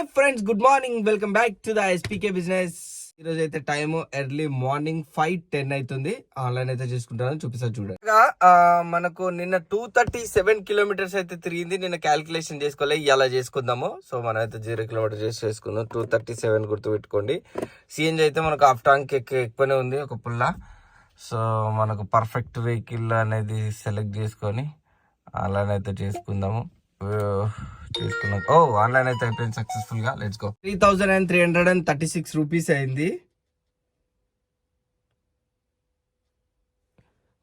Hi friends good morning. Welcome back to the SPK business. ఈరోజు అయితే time early morning five ten అవుతుంది online అయితే చూసుకుంటాను చూపిస్తాను చూడండి. మనకు నిన్న టూ థర్టీ సెవెన్ కిలోమీటర్స్ అయితే తిరిగింది. నిన్న క్యాలిక్యులేషన్ చేసుకోలే ఇలా చేసుకుందాము. సో మనం అయితే జీరో కిలోమీటర్ చేసి చేసుకుందాం టూ థర్టీ సెవెన్ గుర్తు పెట్టుకోండి సిఎన్జి అయితే మనకు హాఫ్ టాంక్ ఎక్కువనే ఉంది ఒక పుల్ల. సో మనకు పర్ఫెక్ట్ వెహికల్ అనేది సెలెక్ట్ చేసుకొని అలానైతే అయితే చేసుకుందాము. ఆ, ఓ ఆన్లైన్ అయితే అయిపోయింది సక్సెస్ఫుల్గా. Let's go three thousand and three hundred and thirty six rupees అయింది.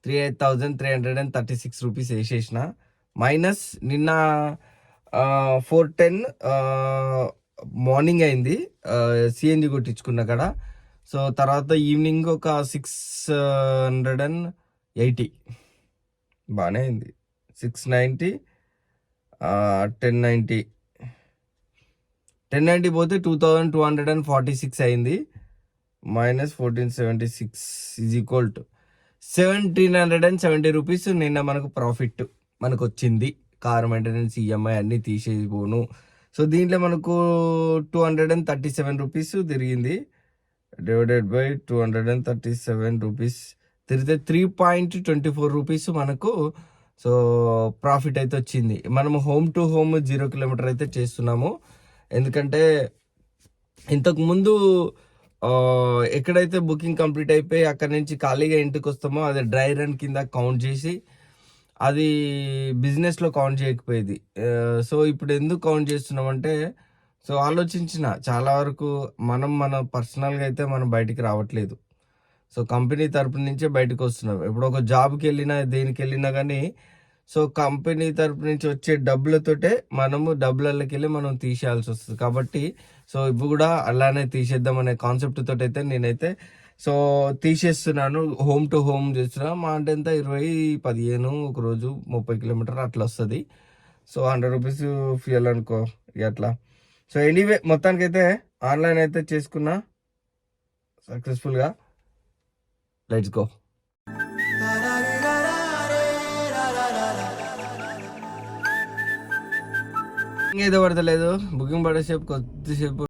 Three eight thousand three hundred and thirty six rupees వేసేసిన మైనస్ నిన్న ఫోర్ టెన్ మార్నింగ్ అయింది. సిఎన్జి కొట్టించుకున్న కాడ. సో తర్వాత ఈవినింగ్ ఒక సిక్స్ హండ్రెడ్ అండ్ ఎయిటీ బాగానే అయింది. Six ninety ten ninety ten ninety పోతే two thousand two hundred and forty six అయింది. Minus fourteen seventy six is equal to seventeen hundred and seventy rupees నిన్న మనకు profit మనకు వచ్చింది car maintenance EMI అన్నీ తీసేసిపోను. So దీంట్లో మనకు two hundred and thirty seven rupees తిరిగింది. Divided by two hundred and thirty seven rupees తిరిగితే three point twenty four rupees మనకు సో ప్రాఫిట్ అయితే వచ్చింది. మనము home to home zero kilometer అయితే చేస్తున్నాము. ఎందుకంటే ఇంతకుముందు ఎక్కడైతే బుకింగ్ కంప్లీట్ అయిపోయి అక్కడ నుంచి ఖాళీగా ఇంటికి వస్తామో అది డ్రై రన్ కింద కౌంట్ చేసి అది బిజినెస్లో కౌంట్ చేయకపోయేది. సో ఇప్పుడు ఎందుకు కౌంట్ చేస్తున్నామంటే సో ఆలోచించిన చాలా వరకు మనం మన పర్సనల్గా అయితే మనం బయటికి రావట్లేదు. సో కంపెనీ తరపు నుంచే బయటకు వస్తున్నాం ఇప్పుడు ఒక జాబ్కి వెళ్ళినా దేనికి వెళ్ళినా కానీ సో కంపెనీ తరపు నుంచి వచ్చే డబ్బులతోటే మనము డబ్బులకి వెళ్ళి మనం తీసేయాల్సి వస్తుంది కాబట్టి సో ఇప్పుడు కూడా అలానే తీసేద్దాం అనే కాన్సెప్ట్ తోటి అయితే నేనైతే సో తీసేస్తున్నాను. హోమ్ టు హోమ్ చేస్తున్నా. మా అంటే ఎంత? ఇరవై పదిహేను ఒక రోజు ముప్పై కిలోమీటర్ అట్లా వస్తుంది. సో హండ్రెడ్ రూపీస్ ఫ్యూయల్ అనుకో అట్లా. సో ఎనీవే మొత్తానికైతే ఆన్లైన్ అయితే చేసుకున్నా సక్సెస్ఫుల్గా. లెట్స్ గో ఏదో పడతలేదు. బుకింగ్ పడేసేపు కొద్దిసేపు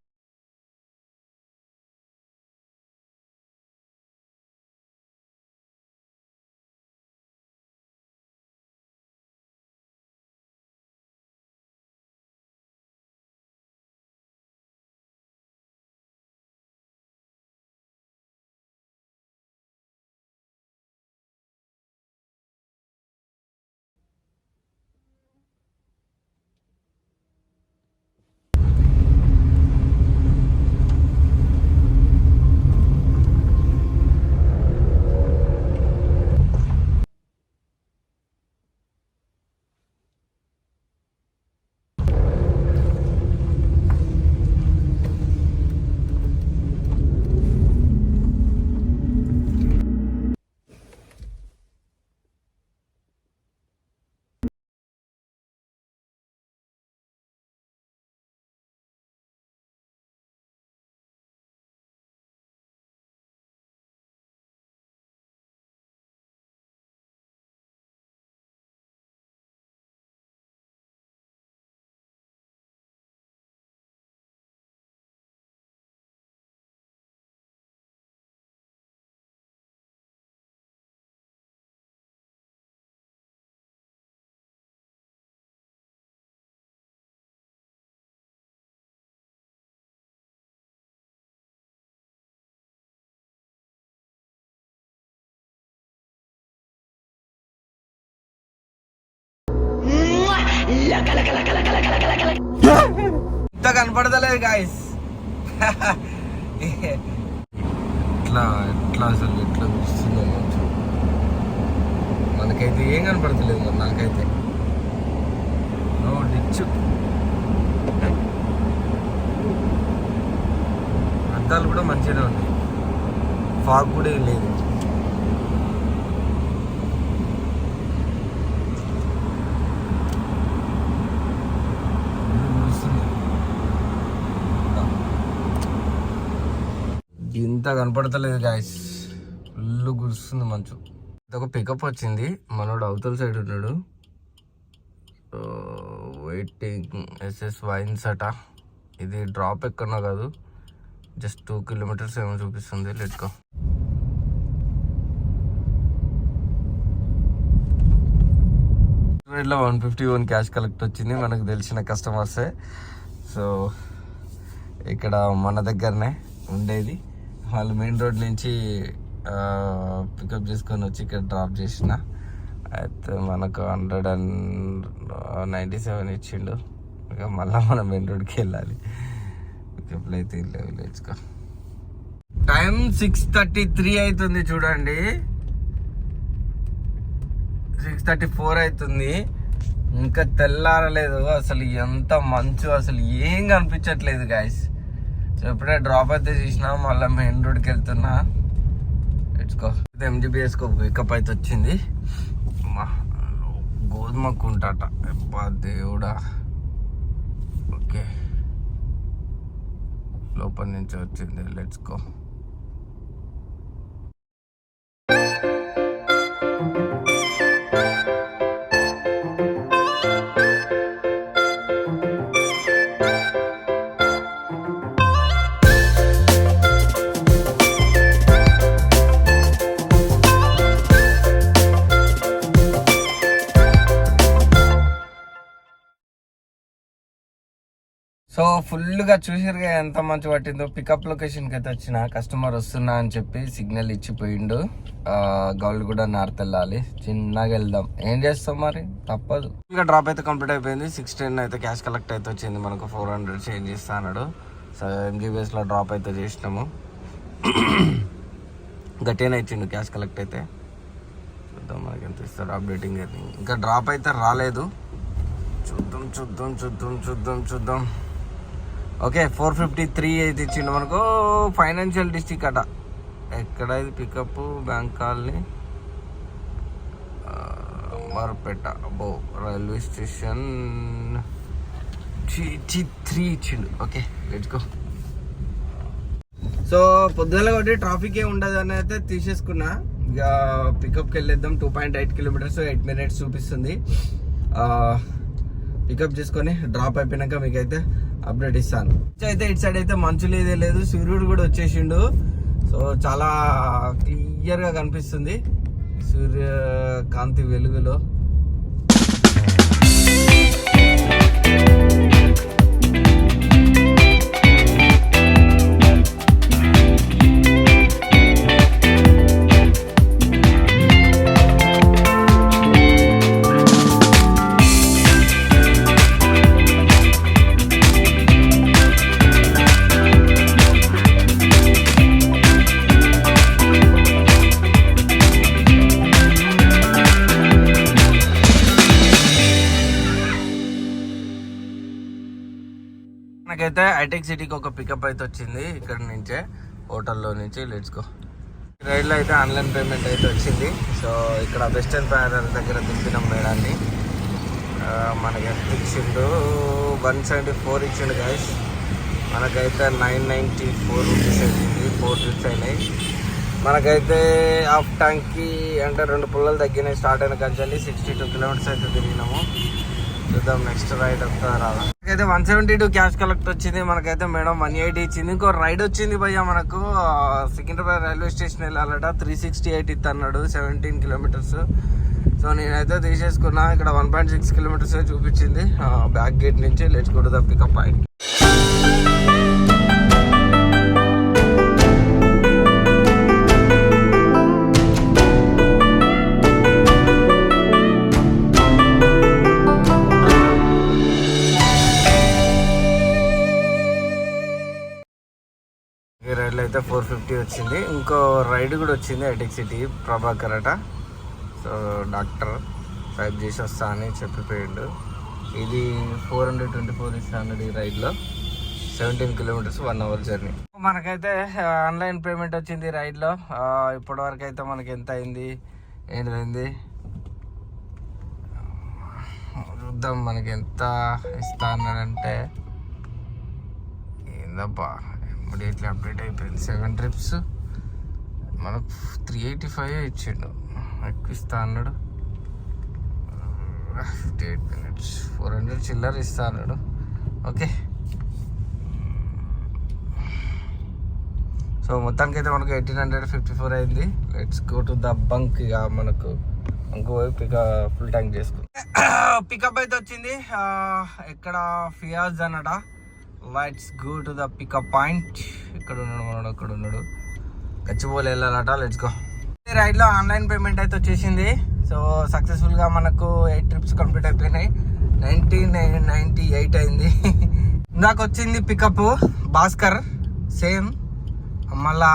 ఇంత కనపడతలేదు గాయస్ ఎట్లా ఎట్లా అసలు ఎట్లా చూస్తుందో మంచు మనకైతే ఏం కనపడతలేదు మరి నాకైతే. నో డిచ్చు అద్దాలు కూడా మంచిగానే ఉన్నాయి. ఫాగ్ కూడా ఏం లేదు. అంతా కనపడతలేదు గాయస్ ఫుల్ గురుస్తుంది మంచు. ఒక పికప్ వచ్చింది. మనోడు అవతల సైడ్ ఉన్నాడు. వెయిటింగ్ ఎస్ఎస్ వైన్స్ అట. ఇది డ్రాప్ ఎక్కడో కాదు. జస్ట్ టూ కిలోమీటర్స్ ఏమో చూపిస్తుంది. లెట్కో లో one fifty one cash collect వచ్చింది. మనకు తెలిసిన కస్టమర్సే సో ఇక్కడ మన దగ్గరనే ఉండేది. వాళ్ళు మెయిన్ రోడ్ నుంచి పికప్ చేసుకొని వచ్చి ఇక్కడ డ్రాప్ చేసిన. అయితే మనకు హండ్రెడ్ అండ్ నైంటీ సెవెన్ ఇచ్చిండు. ఇక మళ్ళీ మనం మెయిన్ రోడ్కి వెళ్ళాలి. పికప్లు అయితే లేవు లేచుకో టైం సిక్స్ థర్టీ త్రీ అవుతుంది చూడండి. సిక్స్ థర్టీ ఫోర్ అవుతుంది. ఇంకా తెల్లారలేదు. అసలు ఎంత మంచు అసలు ఏం కనిపించట్లేదు గాయస్ సో ఇప్పుడే డ్రాప్ అయితే చేసినా మళ్ళీ మెయిన్ రోడ్కి వెళ్తున్నా. ఎచ్చుకో ఎంజీబీఎస్కో పికప్ అయితే వచ్చింది. గోధుమ కుంటాట అబ్బా దేవుడా. ఓకే. లోపల నుంచి వచ్చింది. లెట్స్ గో ఫుల్గా చూసిరుగా ఎంత మంచి పట్టిందో. పికప్ లొకేషన్కి అయితే వచ్చిన కస్టమర్ వస్తున్నా అని చెప్పి సిగ్నల్ ఇచ్చిపోయిండు గౌల్ కూడా నార్త్ వెళ్ళాలి. చిన్నగా వెళ్దాం. ఏం చేస్తాం మరి? తప్పదు. ఇంకా డ్రాప్ అయితే కంప్లీట్ అయిపోయింది. సిక్స్ టెన్ అయితే క్యాష్ కలెక్ట్ అయితే వచ్చింది మనకు. ఫోర్ హండ్రెడ్ చేంజ్ ఇస్తా అన్నాడు. సో ఎంజీబీఎస్లో డ్రాప్ అయితే చేసినాము. గట్టిగానే ఇచ్చిండు క్యాష్ కలెక్ట్ అయితే. చూద్దాం మనకి ఎంత ఇస్తారు అప్డేటింగ్ అయితే. ఇంకా డ్రాప్ అయితే రాలేదు. చూద్దాం చూద్దాం చూద్దాం చూద్దాం చూద్దాం. ఓకే ఫోర్ ఫిఫ్టీ త్రీ అయితే ఇచ్చిండు మనకు. ఫైనాన్షియల్ డిస్టిక్ అట. ఎక్కడ ఇది? Pickup bank colony. మరపేట అబ్బో రైల్వే స్టేషన్. త్రీ ఇచ్చిండు. ఓకే లెట్స్ గో సో పొద్దున ఒకటి ట్రాఫిక్ ఏ ఉండదు అని అయితే తీసేసుకున్నా. ఇక పికప్కి వెళ్ళేద్దాం. Two point eight kilometers eight minutes చూపిస్తుంది. పికప్ చేసుకొని డ్రాప్ అయిపోయినాక మీకైతే అప్డేట్ ఇస్తాను. అయితే ఇటు సైడ్ అయితే మంచు లేదే లేదు సూర్యుడు కూడా వచ్చేసిండు. సో చాలా క్లియర్గా కనిపిస్తుంది. సూర్య కాంతి వెలుగులో. మనకైతే హైటెక్ సిటీకి ఒక పికప్ అయితే వచ్చింది ఇక్కడ నుంచే. హోటల్లో నుంచి లెట్స్ గో రైడ్లో అయితే ఆన్లైన్ పేమెంట్ అయితే వచ్చింది. సో ఇక్కడ వెస్టర్న్ ప్యారల్ దగ్గర దింపినాం మేడాన్ని. మనకి ఎంత ఇచ్చిండు? వన్ సెవెంటీ ఫోర్ ఇచ్చిండు గైస్ మనకైతే నైన్ నైంటీ ఫోర్ రూపీస్ అయింది. ఫోర్ ట్రిప్స్ అయినాయి. మనకైతే హాఫ్ ట్యాంక్కి అంటే రెండు పుల్లలు తగ్గినాయి. స్టార్ట్ అయిన కంచెల్లి సిక్స్టీ టూ కిలోమీటర్స్ అయితే తిరిగినాము. చూద్దాం నెక్స్ట్ రైడ్ వస్తుందా రాదా? మనకైతే one seventy two cash collect వచ్చింది మనకైతే మేడం వన్ ఎయిటీ ఇచ్చింది. ఇంకో రైడ్ వచ్చింది భయ్య మనకు సికింద్రాబాద్ రైల్వే స్టేషన్ వెళ్ళాలట త్రీ సిక్స్టీ ఎయిట్ ఇస్తా అన్నాడు సెవెంటీన్ కిలోమీటర్స్ సో నేనైతే తీసేసుకున్నా ఇక్కడ వన్ పాయింట్ సిక్స్ కిలోమీటర్స్ చూపించింది. బ్యాక్ గేట్ నుంచి let's go to the pickup point అయితే ఫోర్ ఫిఫ్టీ వచ్చింది. ఇంకో రైడ్ కూడా వచ్చింది ఐటెక్ సిటీ ప్రభాకర్ అట. సో డాక్టర్ టైప్ చేసి వస్తా అని చెప్పిపోయిండు. ఇది ఫోర్ హండ్రెడ్ ట్వంటీ ఫోర్ ఇస్తా అన్నది ఈ రైడ్లో. Seventeen kilometers one hour journey. మనకైతే ఆన్లైన్ పేమెంట్ వచ్చింది రైడ్లో. ఇప్పటి వరకు అయితే మనకి ఎంత అయింది? ఏంటిదైంది చూద్దాం మనకి ఎంత ఇస్తా అన్నాడంటే ఏందబ్బా? ఇమ్మీడియట్లీ అప్డేట్ అయిపోయింది. సెవెన్ ట్రిప్స్ మనకు త్రీ ఎయిటీ ఫైవ్ ఇచ్చిండు. ఎక్కువ ఇస్తా అన్నాడు. Fifty eight minutes four hundred చిల్లర ఇస్తా అన్నాడు. ఓకే. సో మొత్తానికి అయితే మనకు ఎయిటీన్ హండ్రెడ్ ఫిఫ్టీ ఫోర్ అయింది. Let's go to the bunk ఇక మనకు. ఇంకో పిక ఫుల్ ట్యాంక్ చేసుకుంది. పికప్ అయితే వచ్చింది. ఎక్కడ ఫియాజ్ అన్నట let's go to the pickup point ఇక్కడ ఉన్నాడు అక్కడ ఉన్నాడు. గచ్చిబోలు వెళ్ళాలట లెట్స్ గో రైడ్లో ఆన్లైన్ పేమెంట్ అయితే వచ్చేసింది. సో సక్సెస్ఫుల్గా మనకు ఎయిట్ ట్రిప్స్ కంప్లీట్ అయిపోయినాయి. నైన్టీన్ నైన్టీ ఎయిట్ అయింది. ఇందాక వచ్చింది పికప్ భాస్కర్ సేమ్. మళ్ళా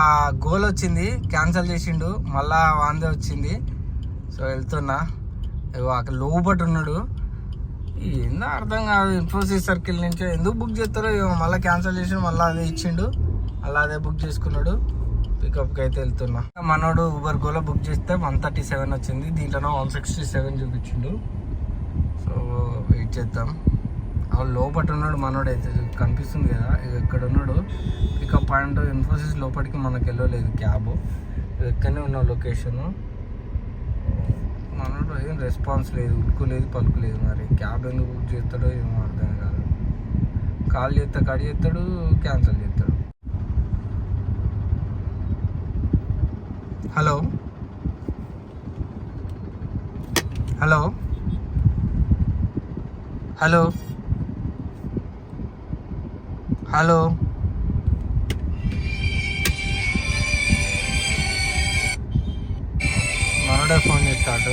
గోల్ వచ్చింది క్యాన్సిల్ చేసిండు. మళ్ళా వాందే వచ్చింది. సో వెళ్తున్నా. అక్కడ లోపటి ఉన్నాడు. ఏందో అర్థం కాదు. ఇన్ఫోసిస్ సర్కిల్ నుంచి ఎందుకు బుక్ చేస్తారో మళ్ళీ క్యాన్సిల్ చేసి మళ్ళీ అదే ఇచ్చిండు. అలా అదే బుక్ చేసుకున్నాడు. పికప్కి అయితే వెళ్తున్నా. మనోడు ఊబర్ గోలో బుక్ చేస్తే వన్ థర్టీ సెవెన్ వచ్చింది. దీంట్లో వన్ సిక్స్టీ సెవెన్ చూపించిండు. సో వెయిట్ చేద్దాం. ఆ లోపట ఉన్నాడు మనోడు అయితే. కనిపిస్తుంది కదా. ఇక ఇక్కడ ఉన్నాడు. పికప్ పాయింట్ ఇన్ఫోసిస్ లోపలికి మనకు వెళ్ళలేదు క్యాబ్ ఇక్కడనే ఉన్న లొకేషను మనోడు ఏం రెస్పాన్స్ లేదు ఉడుకోలేదు పలుకులేదు మరి. క్యాబ్ ఎందుకు బుక్ చేస్తాడో ఏమో అర్థం కాదు. కాల్ చేస్తే కడి చేస్తాడు క్యాన్సిల్ చేస్తాడు హలో హలో హలో హలో మనోడే ఫోన్ చేస్తాడు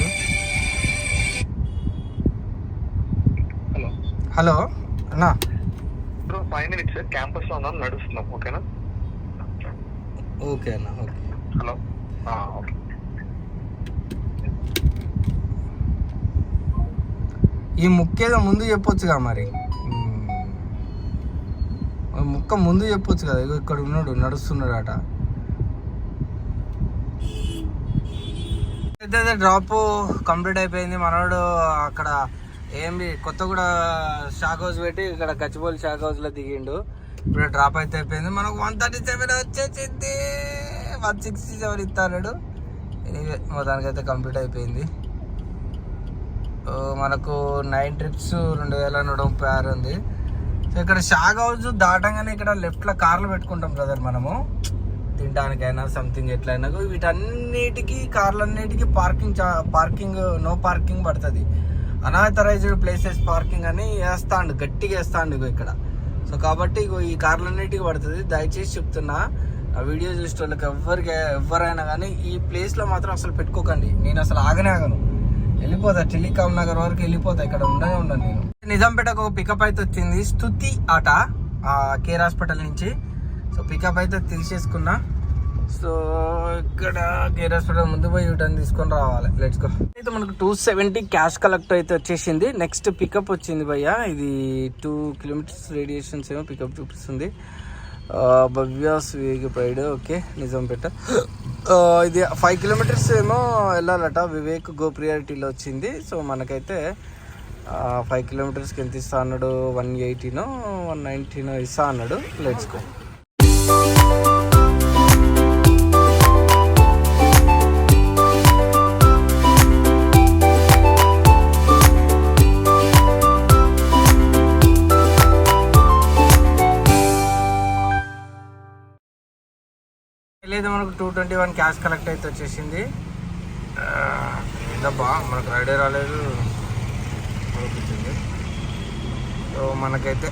హలో. హలో అన్నా. బ్రో ఫైవ్ మినిట్స్ క్యాంపస్లో ఉన్నాం నడుస్తున్నాం ఓకేనా? ఓకే అన్న ఓకే. హలో. ఓకే. ఈ ముక్కేదో ముందు చెప్పొచ్చుగా మరి. ముక్క ముందు చెప్పొచ్చు కదా ఇక్కడ ఉన్నాడు నడుస్తున్నాడట. అయితే డ్రాప్ కంప్లీట్ అయిపోయింది. మనోడు అక్కడ ఏంది కొత్తగూడ షాక్ హౌస్ పెట్టి ఇక్కడ గచ్చిబౌలి షాక్ హౌస్లో దిగిండు. ఇప్పుడు డ్రాప్ అయితే అయిపోయింది. మనకు వన్ థర్టీ సెవెన్ వచ్చేసింది. వన్ సిక్స్టీ సెవెన్ ఇస్తాడు మొత్తానికి కంప్లీట్ అయిపోయింది. మనకు నైన్ ట్రిప్స్ రెండు వేల నూట ముప్పై ఆరు ఉంది. సో ఇక్కడ షాక్ హౌస్ దాటంగానే ఇక్కడ లెఫ్ట్లో కార్లు పెట్టుకుంటాం బ్రదర్ మనము. తినడానికైనా సంథింగ్ ఎట్లయినా వీటన్నిటికీ కార్లన్నిటికీ పార్కింగ్ చా- పార్కింగ్ నో పార్కింగ్ పడుతుంది. అనాథరైజ్డ్ ప్లేసెస్ పార్కింగ్ అని వేస్తాండు గట్టిగా వేస్తాండు ఇగో ఇక్కడ. సో కాబట్టి ఇగో ఈ కార్లన్నిటికీ పడుతుంది. దయచేసి చెప్తున్నా ఆ వీడియో చూసే వాళ్ళకి ఎవరికి ఎవరైనా కానీ ఈ ప్లేస్లో మాత్రం అసలు పెట్టుకోకండి. నేను అసలు ఆగనే ఆగను. వెళ్ళిపోతా టెలికామ్ నగర్ వరకు వెళ్ళిపోతా ఇక్కడ ఉండనే ఉన్నాను నేను. నిజాంపేటకు ఒక పికప్ అయితే వచ్చింది. స్తుతి ఆట ఆ కేర్ హాస్పిటల్ నుంచి. సో పికప్ అయితే తీసేసుకున్నా. సో ఇక్కడ గేర్ హాస్పిటల్ ముందు పోయి యూటర్న్ తీసుకొని రావాలి. లెట్స్ గో అయితే మనకు టూ సెవెంటీ క్యాష్ కలెక్ట్ అయితే వచ్చేసింది. నెక్స్ట్ పికప్ వచ్చింది భయ్య. ఇది టూ కిలోమీటర్స్ రేడియేషన్స్ ఏమో పికప్ చూపిస్తుంది. భవ్యాస్ వివేక్ ప్రైడ్ ఓకే నిజాంపేట ఇది ఫైవ్ కిలోమీటర్స్ ఏమో వెళ్ళాలట. వివేక్ గో ప్రియారిటీలో వచ్చింది. సో మనకైతే uh, ఫైవ్ కిలోమీటర్స్కి ఎంత ఇస్తా అన్నాడు? వన్ ఎయిటీనో వన్ నైంటీనో ఇస్తా అన్నాడు. లెట్స్ గో లేదు మనకు two twenty one cash collect అయితే వచ్చేసింది. ఆ, మనకు రైడే రాలేదు. అనిపించింది సో మనకైతే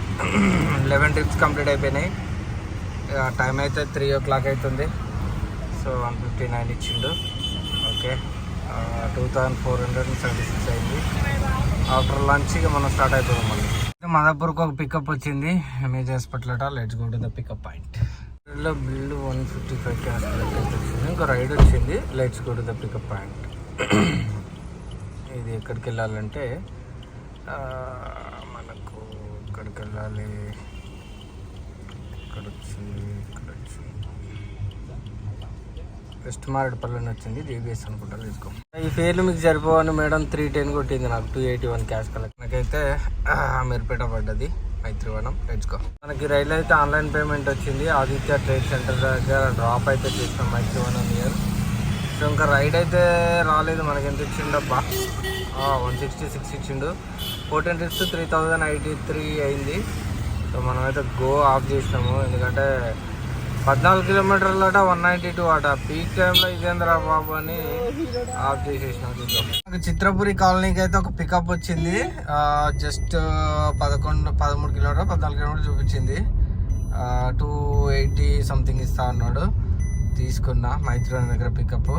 లెవెన్ ట్రిప్స్ కంప్లీట్ అయిపోయినాయి. టైం అయితే త్రీ ఓ క్లాక్ అవుతుంది. సో వన్ ఫిఫ్టీ నైన్ ఇచ్చిండు. Okay. Two thousand four hundred seventy six అయింది. ఆఫ్టర్ లంచ్ ఇక మనం స్టార్ట్ అవుతుంది మళ్ళీ. మాదాపూర్కి ఒక పికప్ వచ్చింది. మేజర్ హాస్పిటల్ అట. Let's go to the pickup point ఇలా build one fifty five cash వచ్చింది? ఇంకా రైడ్ వచ్చింది. Let's go the pickup point. ఇది ఎక్కడికి వెళ్ళాలంటే మనకు ఎక్కడికి వెళ్ళాలి? ఇక్కడ వచ్చింది ఇక్కడ వచ్చింది. వెస్ట్ మారేడుపల్లి వచ్చింది. జేబీఎస్ అనుకుంటా తీసుకో. ఈ ఫేర్లు మీకు సరిపోవని మేడం త్రీ టెన్ కొట్టింది నాకు. Two eighty one cash collect నాకైతే మెరిపేట పడ్డది. మైత్రివనం తెచ్చుకో మనకి రైలు అయితే ఆన్లైన్ పేమెంట్ వచ్చింది. ఆదిత్య ట్రేడ్ సెంటర్ దగ్గర డ్రాప్ అయితే చేసినాం మైత్రివనం ఇయర్. సో ఇంకా రైడ్ అయితే రాలేదు. మనకి ఎంత ఇచ్చిండబ్బా వన్ సిక్స్టీ సిక్స్ ఇచ్చిండు. Fourteen trips three thousand eighty three అయింది. సో మనమైతే గో ఆఫ్ చేసినాము. ఎందుకంటే పద్నాలుగు కిలోమీటర్ల వన్ నైంటీ టూ అట. పీక్ టైంలో ఇదేంద్రా బాబు అని ఆఫ్ చేసేసిన చూద్దాం. నాకు చిత్రపురి కాలనీకి అయితే ఒక పికప్ వచ్చింది. జస్ట్ పదకొండు పదమూడు కిలోమీటర్ పద్నాలుగు కిలోమీటర్ చూపించింది. టూ ఎయిటీ సంథింగ్ ఇస్తా అన్నాడు. తీసుకున్నా మైత్రి దగ్గర పికప్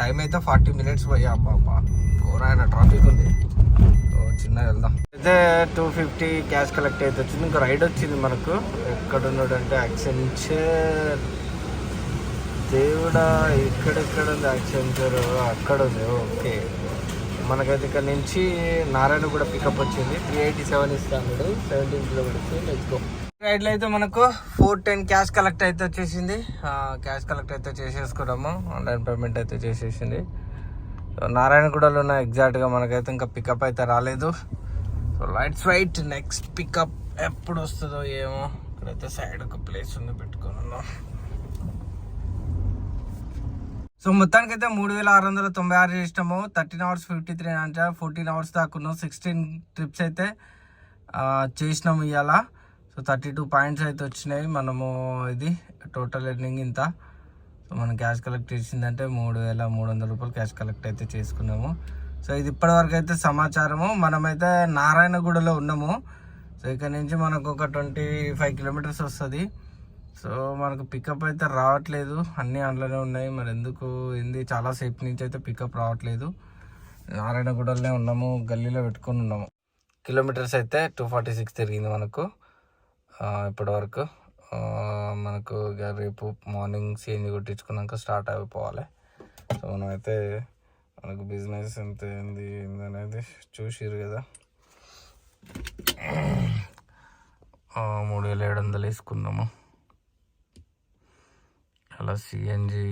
టైం అయితే ఫార్టీ మినిట్స్ పోయా అబ్బా ఘోరమైన ట్రాఫిక్ ఉంది. చిన్నగా వెళ్దాం. అయితే టూ ఫిఫ్టీ క్యాష్ కలెక్ట్ అయితే వచ్చింది. ఇంకా రైడ్ వచ్చింది మనకు. ఎక్కడ ఉన్నాడు అంటే యాక్సెంచర్ దేవుడా ఎక్కడెక్కడ ఉంది యాక్సెంచర్ అక్కడ ఉంది. ఓకే. మనకైతే ఇక్కడ నుంచి నారాయణ కూడా పికప్ వచ్చింది. త్రీ ఎయిటీ సెవెన్ ఇస్తాడు సెవెంటీన్ కిలోమీటర్స్ లెట్స్ గో రైడ్లో అయితే మనకు ఫోర్ టెన్ క్యాష్ కలెక్ట్ అయితే వచ్చేసింది. క్యాష్ కలెక్ట్ అయితే చేసేసుకున్నాము. ఆన్లైన్ పేమెంట్ అయితే చేసేసింది. నారాయణగూడలో ఉన్న ఎగ్జాక్ట్గా మనకైతే ఇంకా పికప్ అయితే రాలేదు. So let's wait next pickup ఎప్పుడు వస్తుందో ఏమో. ఇక్కడైతే సైడ్ ఒక ప్లేస్ ఉంది పెట్టుకొని ఉన్నాం సో మొత్తానికి అయితే మూడు వేల ఆరు వందల తొంభై ఆరు చేసినాము. థర్టీన్ అవర్స్ ఫిఫ్టీ త్రీ అంటే. ఫోర్టీన్ అవర్స్ దాకా ఉన్నాం. సిక్స్టీన్ ట్రిప్స్ అయితే చేసినాము ఇవాళ సో థర్టీ టూ పాయింట్స్ అయితే వచ్చినాయి. మనము ఇది టోటల్ ఎర్నింగ్ ఇంత. సో మనం క్యాష్ కలెక్ట్ చేసిందంటే మూడు వేల మూడు వందల రూపాయలు క్యాష్ కలెక్ట్ అయితే చేసుకున్నాము. సో ఇది ఇప్పటివరకు అయితే సమాచారము. మనమైతే నారాయణగూడలో ఉన్నాము. సో ఇక్కడ నుంచి మనకు ఒక ట్వంటీ ఫైవ్ కిలోమీటర్స్ వస్తుంది. సో మనకు పికప్ అయితే రావట్లేదు. అన్నీ అందులోనే ఉన్నాయి. మరి ఎందుకు ఏంది? చాలాసేపు నుంచి అయితే పికప్ రావట్లేదు. నారాయణగూడలోనే ఉన్నాము. గల్లీలో పెట్టుకొని ఉన్నాము. కిలోమీటర్స్ అయితే టూ ఫార్టీ సిక్స్ తిరిగింది మనకు. ఇప్పటివరకు. ఇప్పటి వరకు మనకు రేపు మార్నింగ్ సీఎన్జీ కొట్టించుకున్నాక స్టార్ట్ అయిపోవాలి. సో మనమైతే మనకు బిజినెస్ ఎంత ఏంది ఏంది అనేది చూసిరు కదా. మూడు వేల ఏడు వందలు వేసుకున్నాము. అలా సిఎన్జి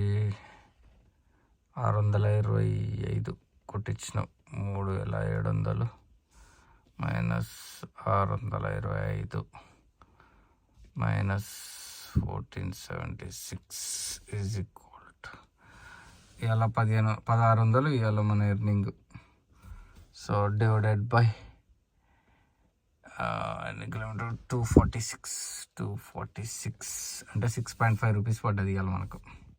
ఆరు వందల ఇరవై ఐదు కొట్టించినాం మూడు వేల ఏడు వందలు మైనస్ ఆరు వందల ఇరవై ఐదు minus fourteen seventy six is equal ఇవాళ పదిహేను పదహారు వందలు ఇవాళ మన ఎర్నింగ్. సో డివైడెడ్ బై ఎన్ని kilometer? Two forty six two forty six అంటే సిక్స్ పాయింట్ ఫైవ్ రూపీస్ పడ్డది ఇవాళ మనకు.